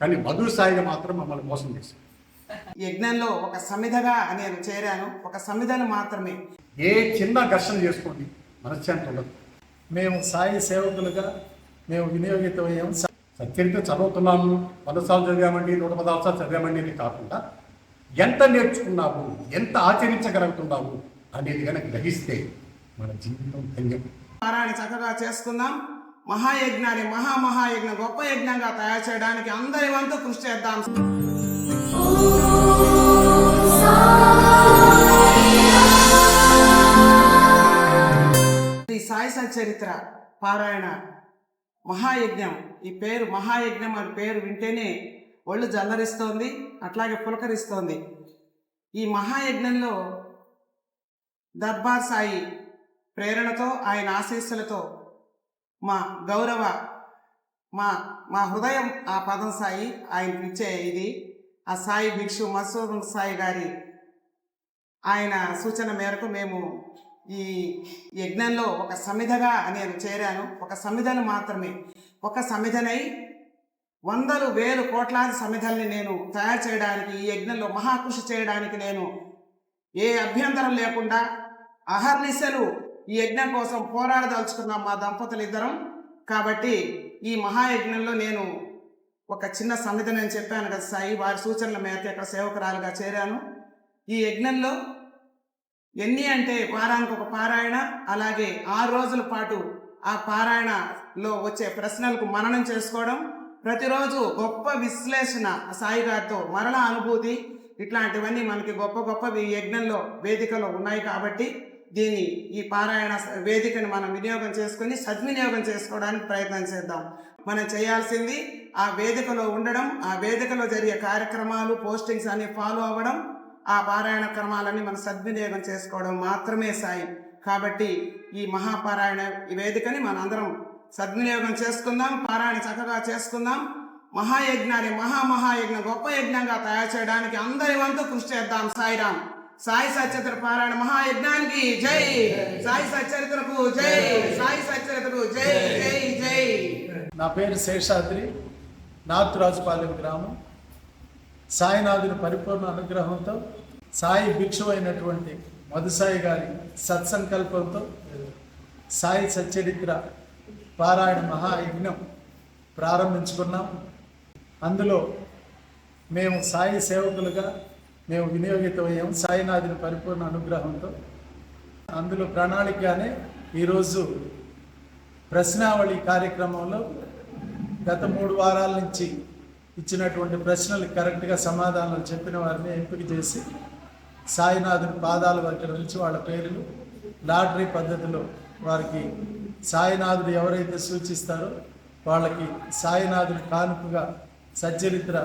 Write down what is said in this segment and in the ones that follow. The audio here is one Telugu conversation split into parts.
కానీ మధుర సాయిగా మాత్రం మమ్మల్ని మోసం చేశారు. యజ్ఞంలో ఒక సమిధగా నేను చేరాను. ఒక సమిధను మాత్రమే. ఏ చిన్న ఘర్షణ చేసుకోండి మనశ్శాంతి ఉండదు. మేము సాయి సేవకులుగా మేము వినియోగితమయ్యాం సత్యరిత చదువుతున్నాము వంద సార్లు చదివామండి నూట పదహారు సార్లు చదివామండి అని కాకుండా ఎంత నేర్చుకున్నావు ఎంత ఆచరించగలుగుతున్నావు అనేది కనుక గ్రహిస్తే మన జీవితం ధన్యం. చక్కగా చేసుకుందాం మహాయజ్ఞాన్ని మహామహాయజ్ఞ గొప్ప యజ్ఞంగా తయారు చేయడానికి అందరి వంతు కృషి చేద్దాం. ఈ సాయి సచరిత్ర పారాయణ మహాయజ్ఞం. ఈ పేరు మహాయజ్ఞం అని పేరు వింటేనే ఒళ్ళు జల్లరిస్తోంది అట్లాగే పులకరిస్తోంది. ఈ మహాయజ్ఞంలో దర్బార్ సాయి ప్రేరణతో ఆయన ఆశీస్సులతో మా గౌరవ మా మా హృదయం ఆ పదం సాయి ఆయనకి ఇచ్చే ఇది. ఆ సాయి భిక్షు మసూదం సాయి గారి ఆయన సూచన మేరకు మేము ఈ యజ్ఞంలో ఒక సమిధగా నేను చేరాను. ఒక సమిధను మాత్రమే. ఒక సమిధనై వందలు వేలు కోట్లాది సమిధల్ని నేను తయారు చేయడానికి ఈ యజ్ఞంలో మహాకృషి చేయడానికి నేను ఏ అభ్యంతరం లేకుండా అహర్నిశలు ఈ యజ్ఞం కోసం పోరాడదలుచుకున్నాం మా దంపతులు ఇద్దరం. కాబట్టి ఈ మహాయజ్ఞంలో నేను ఒక చిన్న సన్నిధి నేను చెప్పాను కదా సాయి వారి సూచనల మేరకు ఇక్కడ సేవకురాలుగా చేరాను. ఈ యజ్ఞంలో ఎన్ని అంటే వారానికి ఒక పారాయణ అలాగే ఆరు రోజుల పాటు ఆ పారాయణలో వచ్చే ప్రశ్నలకు మననం చేసుకోవడం ప్రతిరోజు గొప్ప విశ్లేషణ సాయి గారితో మరణ అనుభూతి ఇట్లాంటివన్నీ మనకి గొప్ప గొప్పవి ఈ యజ్ఞంలో వేదికలో ఉన్నాయి కాబట్టి దీన్ని ఈ పారాయణ వేదికను మనం వినియోగం చేసుకొని సద్వినియోగం చేసుకోవడానికి ప్రయత్నం చేద్దాం. మనం చేయాల్సింది ఆ వేదికలో ఉండడం ఆ వేదికలో జరిగే కార్యక్రమాలు పోస్టింగ్స్ అన్ని ఫాలో అవ్వడం ఆ పారాయణ క్రమాలన్నీ మనం సద్వినియోగం చేసుకోవడం మాత్రమే సాయం. కాబట్టి ఈ మహాపారాయణ ఈ వేదికని మనందరం సద్వినియోగం చేసుకుందాం పారాయణ చక్కగా చేసుకుందాం. మహాయజ్ఞాన్ని మహామహాయజ్ఞం గొప్ప యజ్ఞంగా తయారు చేయడానికి అందరి వంతు కృషి చేద్దాం సాయిరాం సాయి సచరిత్ర పారాయణ మహాయజ్ఞానికి జై. సాయి సచ్చరిత్రకు జై. సాయి సచ్చరిత్రకు జై జై జై. నా పేరు శేషాద్రి నాతురాజుపాలెం గ్రామం. సాయినాథుని పరిపూర్ణ అనుగ్రహంతో సాయి భిక్షువైనటువంటి మధుసాయి గారి సత్సంకల్పంతో సాయి సచ్చరిత్ర పారాయణ మహాయజ్ఞం ప్రారంభించుకున్నాం. అందులో మేము సాయి సేవకులుగా మేము వినియోగితమయ్యాం సాయినాథుని పరిపూర్ణ అనుగ్రహంతో. అందులో ప్రణాళికగానే ఈరోజు ప్రశ్నావళి కార్యక్రమంలో గత మూడు వారాల నుంచి ఇచ్చినటువంటి ప్రశ్నలు కరెక్ట్గా సమాధానాలు చెప్పిన వారిని ఎంపిక చేసి సాయినాథుని పాదాల దగ్గర నుంచి వాళ్ళ పేర్లు లాటరీ పద్ధతిలో వారికి సాయినాథుడు ఎవరైతే సూచిస్తారో వాళ్ళకి సాయినాథుడి కానుకగా సచ్చరిత్ర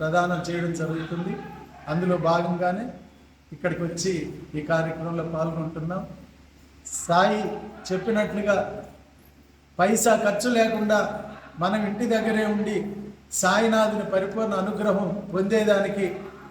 ప్రదానం చేయడం జరుగుతుంది. అందులో భాగంగానే ఇక్కడికి వచ్చి ఈ కార్యక్రమంలో పాల్గొంటున్నాం. సాయి చెప్పినట్లుగా పైసా ఖర్చు లేకుండా మనం ఇంటి దగ్గరే ఉండి సాయినాథుని పరిపూర్ణ అనుగ్రహం పొందేదానికి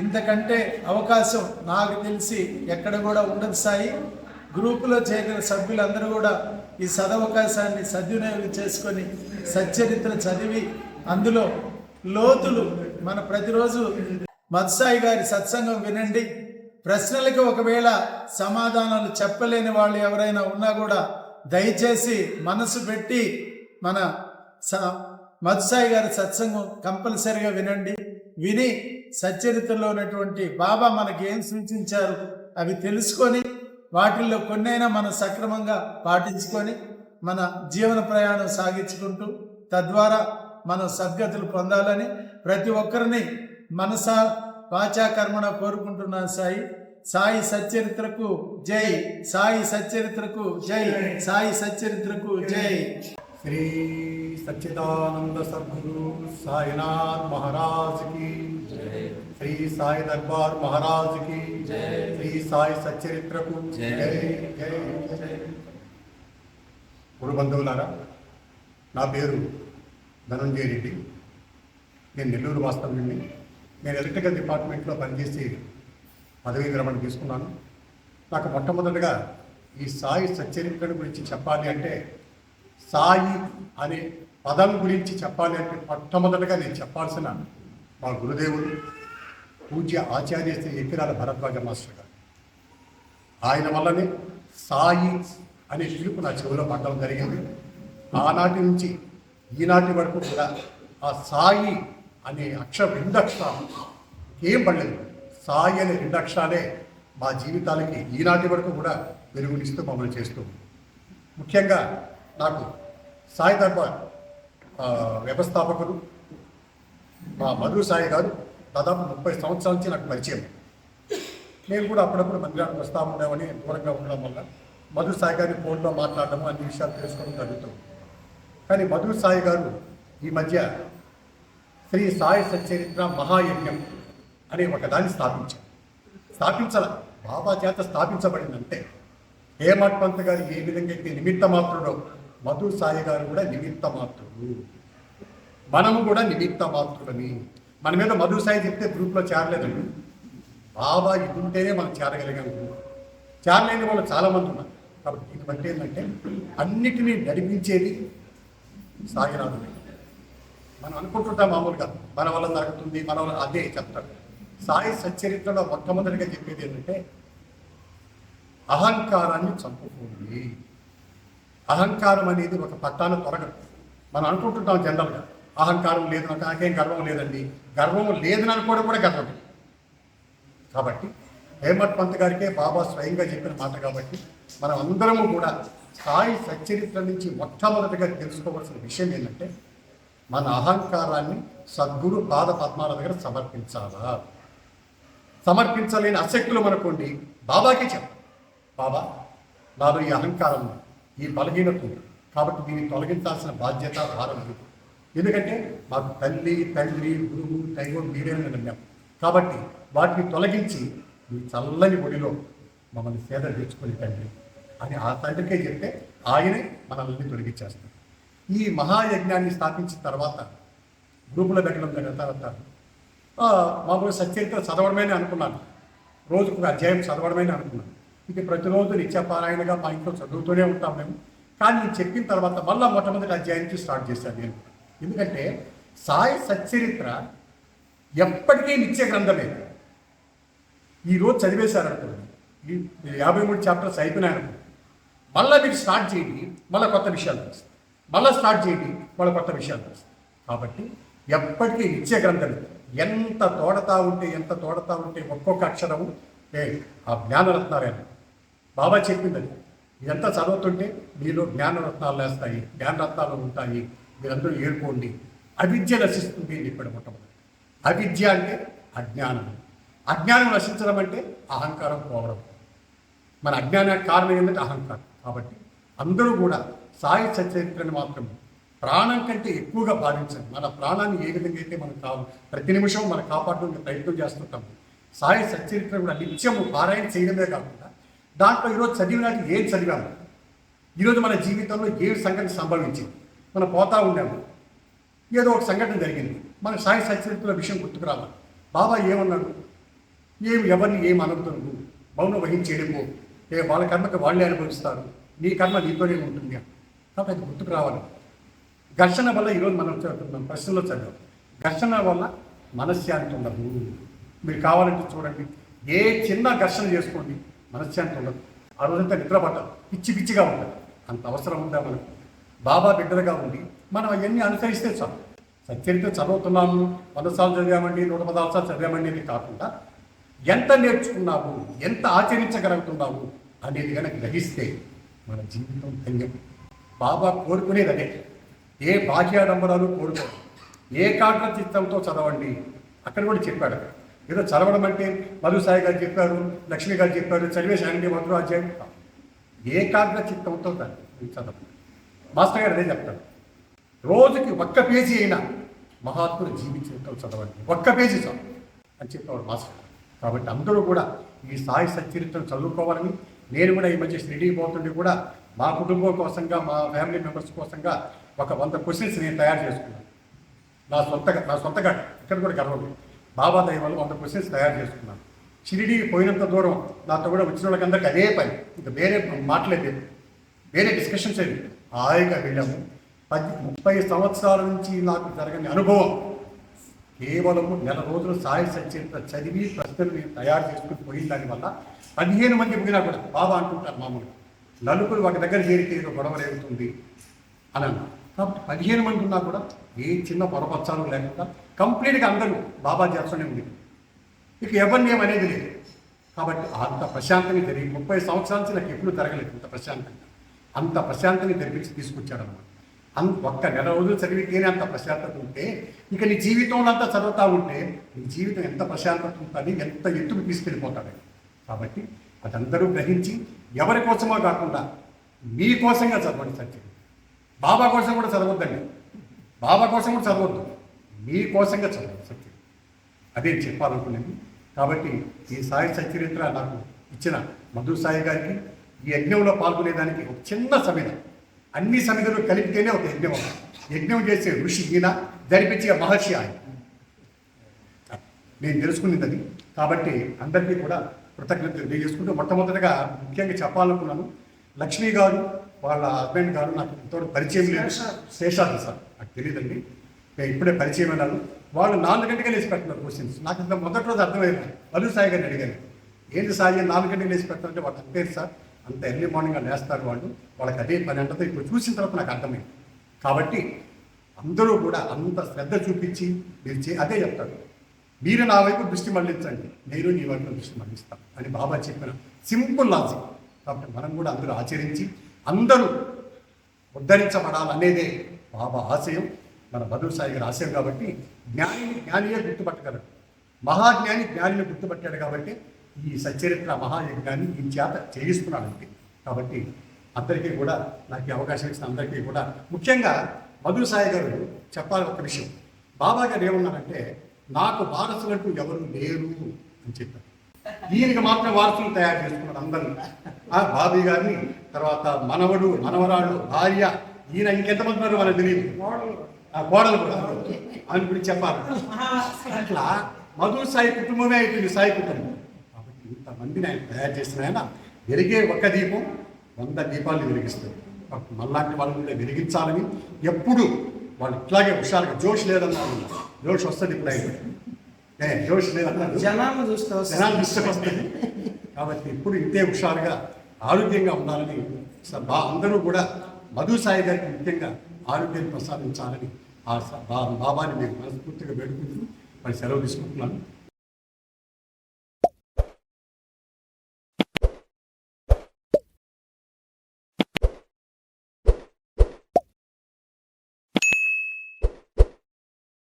ఇంతకంటే అవకాశం నాకు తెలిసి ఎక్కడ కూడా ఉండదు సాయి. గ్రూపులో చేరిన సభ్యులందరూ కూడా ఈ సదవకాశాన్ని సద్వినియోగం చేసుకొని సచ్చరిత్ర చదివి అందులో లోతులు మన ప్రతిరోజు మత్సాయి గారి సత్సంగం వినండి. ప్రశ్నలకు ఒకవేళ సమాధానాలు చెప్పలేని వాళ్ళు ఎవరైనా ఉన్నా కూడా దయచేసి మనసు పెట్టి మన స మధుసాయి గారి సత్సంగం కంపల్సరిగా వినండి. విని సచ్చరిత్రలో ఉన్నటువంటి బాబా మనకి ఏం సూచించారు అవి తెలుసుకొని వాటిల్లో కొన్నైనా మనం సక్రమంగా పాటించుకొని మన జీవన ప్రయాణం సాగించుకుంటూ తద్వారా మనం సద్గతులు పొందాలని ప్రతి ఒక్కరిని మనసా వాచా కర్మణ కోరుకుంటున్నాను సాయి. సాయి సచ్చరిత్రకు జై. సాయి సచ్చరిత్రకు జై. సాయి సచ్చరిత్రకు జై. శ్రీ సచ్చిదానంద సద్గురు సాయినాథ్ మహారాజ్కి శ్రీ సాయి దర్బార్ మహారాజ్కి శ్రీ సాయి సచ్చరిత్రకు జై. జై. జై. గురు బంధువులారా నా పేరు ధనంజయ రెడ్డి. నేను నెల్లూరు వాస్తవ్యుడిని నేను ఎలక్ట్రికల్ డిపార్ట్మెంట్లో పనిచేసి పదవీ విరమణ తీసుకున్నాను. నాకు మొట్టమొదటిగా ఈ సాయి సచ్చరిత్రను గురించి చెప్పాలి అంటే సాయి అనే పదం గురించి చెప్పాలి అంటే మొట్టమొదటిగా నేను చెప్పాల్సిన మా గురుదేవుడు పూజ్య ఆచార్య శ్రీ ఎక్కిరాల భరద్వాజ మాస్టర్ గారు. ఆయన వల్లనే సాయి అనే పిలుపు నా చెవిలో పడడం జరిగింది. ఆనాటి నుంచి ఈనాటి వరకు కూడా ఆ సాయి అనే అక్షరం రెండు అక్షరాలు ఏం పడలేదు. సాయి అనే రెండక్షరాలే మా జీవితాలకి ఈనాటి వరకు కూడా వెలుగునిస్తూ మమ్మల్ని చేస్తూ ముఖ్యంగా నాకు సాయి దర్బార్ వ్యవస్థాపకులు మా మధు సాయి గారు దాదాపు ముప్పై సంవత్సరాల నుంచి నాకు పరిచయం. నేను కూడా అప్పుడప్పుడు మందిరానికి వస్తా ఉండేవని దూరంగా ఉండడం వల్ల. మధు సాయి గారి ఫోన్లో మాట్లాడడం అన్ని విషయాలు తెలుసుకోవడం జరుగుతుంది కానీ మధు సాయి గారు ఈ మధ్య శ్రీ సాయి సచ్చరిత్ర మహాయజ్ఞం అనే ఒకదాన్ని స్థాపించారు. స్థాపించాల బాబా చేత స్థాపించబడిందంటే అంతే హేమట్ పంత్ గారు ఏ విధంగా అయితే నిమిత్త మాత్రుడో మధు సాయి గారు కూడా నిమిత్త మాత్రుడు. మనము కూడా నిమిత్త మాత్రుడని మన మీద మధు సాయి చెప్తే గ్రూప్లో చేరలేదండి. బాబా ఇది ఉంటేనే మనం చేరగలిగాము చేరలేని వాళ్ళు చాలామంది ఉన్నారు. కాబట్టి దీన్ని బట్టి ఏంటంటే అన్నిటినీ నడిపించేది సాగినాథుడే మనం అనుకుంటుంటాం మామూలుగా మన వల్ల జరుగుతుంది మన వల్ల అదే చెప్తాడు. సాయి సచ్చరిత్రలో మొట్టమొదటిగా చెప్పేది ఏంటంటే అహంకారాన్ని చంపుకోండి. అహంకారం అనేది ఒక పట్టాన తొరగదు. మనం అనుకుంటుంటాం జనరల్గా అహంకారం లేదు నాకు నాకేం గర్వం లేదండి. గర్వం లేదని అనుకోవడం కూడా గర్వం. కాబట్టి హేమత్ పంత్ గారికే బాబా స్వయంగా చెప్పిన మాట కాబట్టి మనం అందరము కూడా సాయి సచ్చరిత్ర నుంచి మొట్టమొదటిగా తెలుసుకోవాల్సిన విషయం ఏంటంటే మన అహంకారాన్ని సద్గురు పాద పద్మాల దగ్గర సమర్పించాలా? సమర్పించలేని అశక్తులు మనకుండి బాబాకే చెప్ప. బాబా నాలో ఈ అహంకారం ఈ బలహీనత కాబట్టి దీన్ని తొలగించాల్సిన బాధ్యత భారం ఎందుకంటే మాకు తల్లి తండ్రి గురువు దైవం మీరే నమ్మాం. కాబట్టి వాటిని తొలగించి మీ చల్లని ఒడిలో మమ్మల్ని సేద తెచ్చుకొని తండ్రి అని ఆ తండ్రికే చెప్తే ఆయనే మనల్ని తొలగించేస్తారు. ఈ మహాయజ్ఞాన్ని స్థాపించిన తర్వాత గ్రూపులో పెట్టడం జరిగిన తర్వాత ఆ, సచరిత్ర చదవడమేనే అనుకున్నాను. రోజుకు ఒక అధ్యాయం చదవడమేనే అనుకున్నాను. ఇక ప్రతిరోజు నిత్యపారాయణగా మా ఇంట్లో చదువుతూనే ఉంటాం మేము. కానీ నేను చెప్పిన తర్వాత మళ్ళీ మొట్టమొదటి అధ్యాయానికి స్టార్ట్ చేశాను నేను. ఎందుకంటే సాయి సచ్చరిత్ర ఎప్పటికీ నిత్య గ్రంథమే. ఈరోజు చదివేశారనుకోండి ఈ యాభై మూడు చాప్టర్స్ అయిపోయినాయనుకో మళ్ళీ మీరు స్టార్ట్ చేయండి మళ్ళీ కొత్త విషయాలు తెలుస్తాయి. మళ్ళీ స్టార్ట్ చేయండి. మళ్ళీ కొత్త విషయాలు. తెలుస్తాయి కాబట్టి ఎప్పటికీ ఇచ్చే గ్రంథం ఎంత తోడతా ఉంటే ఎంత తోడతా ఉంటే ఒక్కొక్క అక్షరము. ఏ ఆ జ్ఞానరత్నాలే బాబా చెప్పింది అది. ఇదంతా చదువుతుంటే మీలో జ్ఞానరత్నాలు వేస్తాయి జ్ఞానరత్నాలు ఉంటాయి. మీరందరూ ఏడుకోండి. అవిద్య నశిస్తుంది అని చెప్పాడు మొట్టమొదటి. అవిద్య అంటే అజ్ఞానం. అజ్ఞానం నశించడం అంటే అహంకారం పోవడం. మన అజ్ఞానానికి కారణం ఏంటంటే అహంకారం. కాబట్టి అందరూ కూడా సాయి సచరిత్రని మాత్రం ప్రాణం కంటే ఎక్కువగా భావించండి. మన ప్రాణాన్ని ఏ విధంగా అయితే మనం కావు ప్రతి నిమిషం మనం కాపాడడానికి ప్రయత్నం చేస్తుంటాం. సాయి సచరిత్ర కూడా నిత్యము పారాయణ చేయడమే కాకుండా దాంట్లో ఈరోజు చదివినట్టు ఏం చదివాము? ఈరోజు మన జీవితంలో ఏ సంఘటన సంభవించింది? మనం పోతా ఉండాము. ఏదో ఒక సంఘటన జరిగింది. మన సాయి సచరిత్ర విషయం గుర్తుకు రావాలి బాబా ఏమన్నాడు? ఏం ఎవరిని ఏం అనవుతుంది మౌనం వహించేయడము. ఏ వాళ్ళ కర్మకి వాళ్ళే అనుభవిస్తారు. నీ కర్మ నీతోనే ఉంటుంది. కాబట్టి అది గుర్తుకు రావాలి. ఘర్షణ వల్ల ఈరోజు మనం చదువుతున్నాం ప్రశ్నలో చదివాం. ఘర్షణ వల్ల మనశ్శాంతి ఉండదు. మీరు కావాలంటే చూడండి. ఏ చిన్న ఘర్షణ చేసుకోండి మనశ్శాంతి ఉండదు. ఆ రోజంతా నిద్ర పట్టదు పిచ్చి పిచ్చిగా ఉండదు అంత అవసరం ఉందా మనకు? బాబా బిడ్డలుగా ఉండి మనం అవన్నీ అనుసరిస్తే చాలు. సచ్చరిత్ర చదువుతున్నాము. వంద సార్లు చదివామండి నూట పదహారు సార్లు చదివామండి అని కాకుండా ఎంత నేర్చుకున్నావు ఎంత ఆచరించగలుగుతున్నావు అనేది కనుక గ్రహిస్తే మన జీవితం ధన్యం. బాబా కోరుకునేది అదే. ఏ బాహ్యాడంబరాలు కోరుకోరు. ఏకాగ్ర చిత్తంతో చదవండి? అక్కడ కూడా చెప్పాడు. ఏదో చదవడం అంటే మధు సాయి గారు చెప్పారు లక్ష్మి గారు చెప్పారు చదివేశానండి మొదలు అధ్యాయం ఏకాగ్ర చిత్తంతో చదవండి మాస్టర్ గారు అదే చెప్తాడు రోజుకి ఒక్క పేజీ అయినా మహాత్ముడు జీవితంతో చదవండి. ఒక్క పేజీ చాలు అని చెప్పేవాడు మాస్టర్ కాబట్టి అందరూ కూడా ఈ సాయి సచ్చరిత్రను చదువుకోవాలని నేను కూడా ఈ మధ్య షిరిడీకి పోతుండే కూడా మా కుటుంబం కోసంగా మా ఫ్యామిలీ మెంబర్స్ కోసంగా ఒక వంద క్వశ్చన్స్ నేను తయారు చేసుకున్నాను. నా సొంతగా నా సొంతగా ఇక్కడ కూడా గర్వం బాబా దయ వల్ల వంద క్వశ్చన్స్ తయారు చేసుకున్నాను. షిరిడీకి పోయినంత దూరం నాతో కూడా వచ్చిన వాళ్ళకందరికీ అదే పని. ఇంకా వేరే మాట్లాడేది వేరే డిస్కషన్స్ ఏమి హాయిగా వెళ్ళాము. పది ముప్పై సంవత్సరాల నుంచి నాకు జరగని అనుభవం. కేవలము నెల రోజులు సాయ సంచరిత చదివి ప్రశ్నలు నేను తయారు చేసుకుని పోయిన దానివల్ల పదిహేను మంది పోయినా కూడా బాబా అంటుంటారు మామూలుగా. నలుగురు ఒక దగ్గర చేరితే ఏదో గొడవ రేగుతుంది అని అన్నారు కాబట్టి పదిహేను మంది ఉన్నా కూడా ఏ చిన్న పొరపచ్చాలు లేకుండా కంప్లీట్గా అందరూ బాబా చేస్తూనే ఉంది ఇక ఎవరిని ఏమనేది లేదు. కాబట్టి అంత ప్రశాంతంగా జరిగి ముప్పై సంవత్సరాల నుంచి నాకు ఎప్పుడు జరగలేదు అంత ప్రశాంతంగా. అంత ప్రశాంతంగా జరిపించి తీసుకొచ్చాడు అనమాట అంత ఒక్క నెల రోజులు చదివితేనే అంత ప్రశాంతత ఉంటే ఇక నీ జీవితంలో అంతా చదువుతా ఉంటే నీ జీవితం ఎంత ప్రశాంతత ఉంటుంది ఎంత ఎత్తుకు తీసుకెళ్ళిపోతాడు. కాబట్టి అదందరూ గ్రహించి ఎవరి కోసమో కాకుండా మీ కోసంగా చదవండి సత్యం. బాబా కోసం కూడా చదవద్దండి. బాబా కోసం కూడా చదవద్దు. మీ కోసంగా చదవండి సత్యం. అదే చెప్పాలనుకునేది. కాబట్టి ఈ సాయి సచరిత్ర నాకు ఇచ్చిన మధు సాయి గారికి ఈ యజ్ఞంలో పాల్గొనేదానికి ఒక చిన్న సమిధ. అన్ని సమిధలు కలిపితేనే ఒక యజ్ఞం యజ్ఞం చేసే ఋషి ఈయన జరిపించే మహర్షి ఆయన. నేను తెలుసుకునేది కాబట్టి అందరికీ కూడా కృతజ్ఞతలు తెలియజేసుకుంటూ మొట్టమొదటిగా ముఖ్యంగా చెప్పాలనుకున్నాను. లక్ష్మి గారు వాళ్ళ హస్బెండ్ గారు నాకు ఇంతవరకు పరిచయం లేదు. శేషాద్రి సార్. నాకు తెలియదండి. నేను ఇప్పుడే పరిచయం అయినాను వాళ్ళు నాలుగు గంటగా లేచి పెట్టినారు క్వశ్చన్స్ నాకు ఇంత మొదటి రోజు అర్థమైంది. మధు సాయి గారిని అడిగాను. ఏంటి సాయి నాలుగు గంటలకు లేచి పెట్టారంటే వాళ్ళు అంతేరు సార్. అంత ఎర్లీ మార్నింగ్ లేస్తారు వాళ్ళు. వాళ్ళకి అదే పని అంటతో ఇప్పుడు చూసిన తర్వాత నాకు అర్థమైంది. కాబట్టి అందరూ కూడా అంత శ్రద్ధ చూపించి మీరు చే అదే చెప్తారు. మీరు నా వైపు దృష్టి మళ్ళించండి. నేను నీ వైపు దృష్టి మళ్ళిస్తాను అని బాబా చెప్పిన సింపుల్ లాజిక్. కాబట్టి మనం కూడా అందరూ ఆచరించి అందరూ ఉద్ధరించబడాలనేదే బాబా ఆశయం. మన మధుర సాయి గారి ఆశయం కాబట్టి జ్ఞానిని జ్ఞానియే గుర్తుపట్టగలరు. మహాజ్ఞాని జ్ఞానిని గుర్తుపట్టాడు కాబట్టి ఈ సచరిత్ర మహాయజ్ఞాన్ని ఈ చేత చేయిస్తున్నాడు కాబట్టి అందరికీ కూడా నాకు ఈ అవకాశం ఇచ్చిన అందరికీ కూడా ముఖ్యంగా మధుర సాయి గారు చెప్పాలి ఒక విషయం. బాబా గారు ఏమన్నారంటే నాకు వారసులంటూ ఎవరు లేరు అని చెప్పారు. ఈయనకి మాత్రం వారసులు తయారు చేసుకున్నారు అందరూ ఆ బాబీ గారిని తర్వాత మనవడు మనవరాడు భార్య ఈయన ఇంకెంతమంది ఉన్నారు మనకు తెలియదు. ఆ కోడలు కూడా అని గురించి చెప్పారు అట్లా మధు సాయి కుటుంబమే అయిపోయింది సాయి కుటుంబం. కాబట్టి ఇంతమందిని ఆయన తయారు చేసిన ఆయన వెలిగే ఒక్క దీపం వంద దీపాలు వెలిగిస్తారు మళ్ళాంటి వాళ్ళని కూడా వెలిగించాలని ఎప్పుడు వాళ్ళు ఇట్లాగే హుషారుగా జోష్ లేదన్నారు. జోష్ వస్తుంది ఇప్పుడు ఏ జోష్ లేదన్నారు జనాలను చూస్తే వస్తుంది. జనాలు కాబట్టి ఇప్పుడు ఇంతే హుషారుగా ఆరోగ్యంగా ఉండాలని బా అందరూ కూడా మధు సాయి గారికి ముఖ్యంగా ఆరోగ్యాన్ని ప్రసాదించాలని ఆ బాబాని మేము మనస్ఫూర్తిగా వేడుకుంటూ మరి సెలవు తీసుకుంటున్నాను.